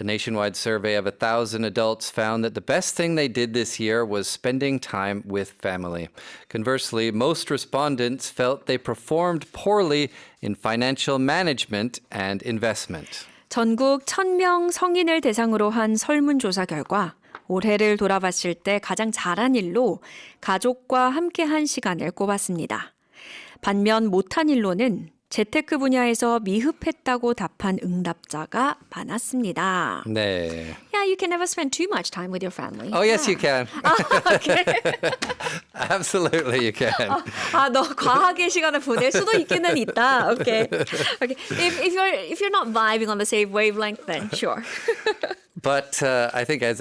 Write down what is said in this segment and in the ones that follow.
A nationwide survey of 1,000 adults found that the best thing they did this year was spending time with family. Conversely, most respondents felt they performed poorly in financial management and investment. 전국 1000명 성인을 대상으로 한 설문조사 결과 올해를 돌아봤을 때 가장 잘한 일로 가족과 함께한 시간을 꼽았습니다. 반면 못한 일로는 재테크 분야에서 미흡했다고 답한 응답자가 많았습니다. 네. Yeah, you can never spend too much time with your family. Oh, yes, you can. okay. Absolutely, you can. 아, 너 과하게 시간을 보낼 수도 있기는 있다. Okay. Okay. If, if you're if you're not vibing on the same wavelength, then sure. But uh, I think, as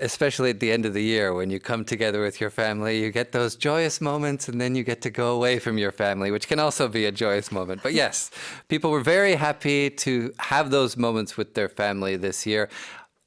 especially at the end of the year, when you come together with your family, you get those joyous moments, and then you get to go away from your family, which can also be a joyous moment. But yes, people were very happy to have those moments with their family this year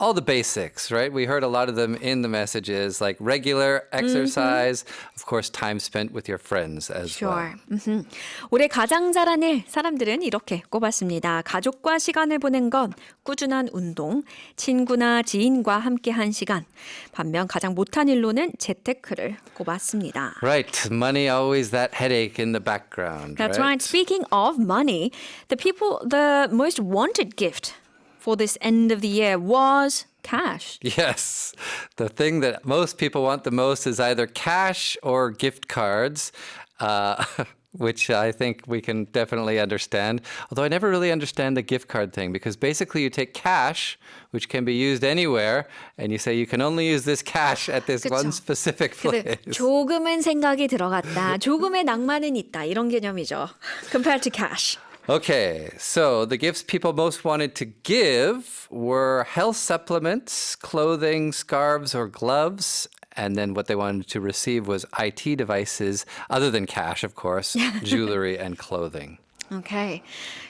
All the basics, right? We heard a lot of them in the messages, like regular exercise, of course, time spent with your friends as well. Sure. 음흠. 올해 가장 잘한 일 사람들은 이렇게 꼽았습니다. 가족과 시간을 보낸 건 꾸준한 운동, 친구나 지인과 함께한 시간. 반면 가장 못한 일로는 재테크를 꼽았습니다. Right, money always that headache in the background. That's right. Speaking of money, the people the most wanted gift for this end of the year was cash. Yes. The thing that most people want the most is either cash or gift cards, uh, which I think we can definitely understand. Although I never really understand the gift card thing because basically you take cash, which can be used anywhere, and you say you can only use this cash at this one 그쵸. specific 근데 place. 조금은 생각이 들어갔다. 조금의 낭만은 있다. 이런 개념이죠. Compared to cash. Okay, so the gifts people most wanted to give were health supplements, clothing, scarves, or gloves. And then what they wanted to receive was IT devices, other than cash, of course, jewelry and clothing. 오케이.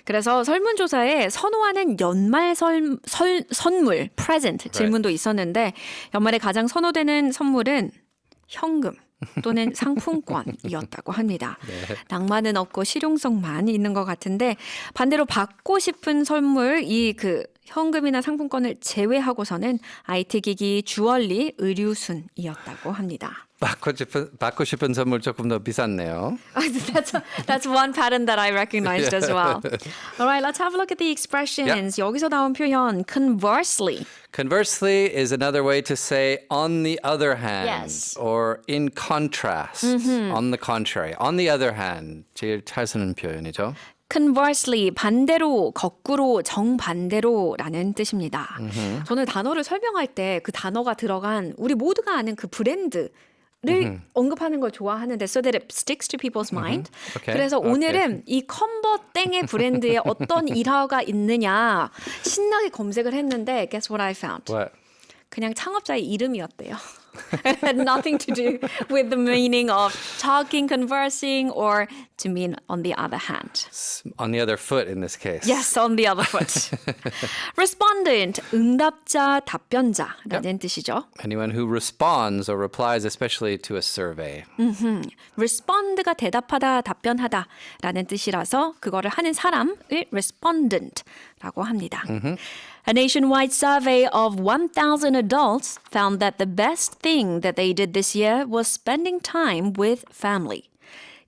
그래서 설문조사에 선호하는 연말 설, 설, 선물, present 질문도 있었는데 연말에 가장 선호되는 선물은 현금 또는 상품권이었다고 합니다. 낭만은 없고 실용성만 있는 것 같은데 반대로 받고 싶은 선물 이 그 현금이나 상품권을 제외하고서는 IT 기기, 주얼리, 의류 순이었다고 합니다. 받고 싶은, 받고 싶은 선물 조금 더 비쌌네요. that's that's one pattern that I recognized as well. All right, let's have a look at the expressions. 여기서 나온 표현 conversely. Conversely is another way to say on the other hand Yes. or in contrast, on the contrary. On the other hand, 제일 잘 쓰는 표현이죠. Conversely, 반대로, 거꾸로, 정반대로라는 뜻입니다. 저는 단어를 설명할 때 그 단어가 들어간 우리 모두가 아는 그 브랜드 를 언급하는 걸 좋아하는데 so that it sticks to people's mind. Okay, 그래서 okay. 오늘은 이 컴버 땡의 브랜드에 어떤 일화가 있느냐 신나게 검색을 했는데 guess what I found? What? 그냥 창업자의 이름이었대요. It had nothing to do with the meaning of talking, conversing, or to mean on the other hand. On the other foot in this case. Yes, on the other foot. Respondent, 응답자, 답변자라는 뜻이죠. Anyone who responds or replies, especially to a survey. respond가 대답하다, 답변하다라는 뜻이라서 그거를 하는 사람을 respondent라고 합니다. A nationwide survey of 1,000 adults found that the best thing that they did this year was spending time with family.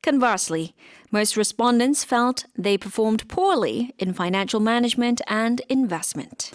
Conversely, most respondents felt they performed poorly in financial management and investment.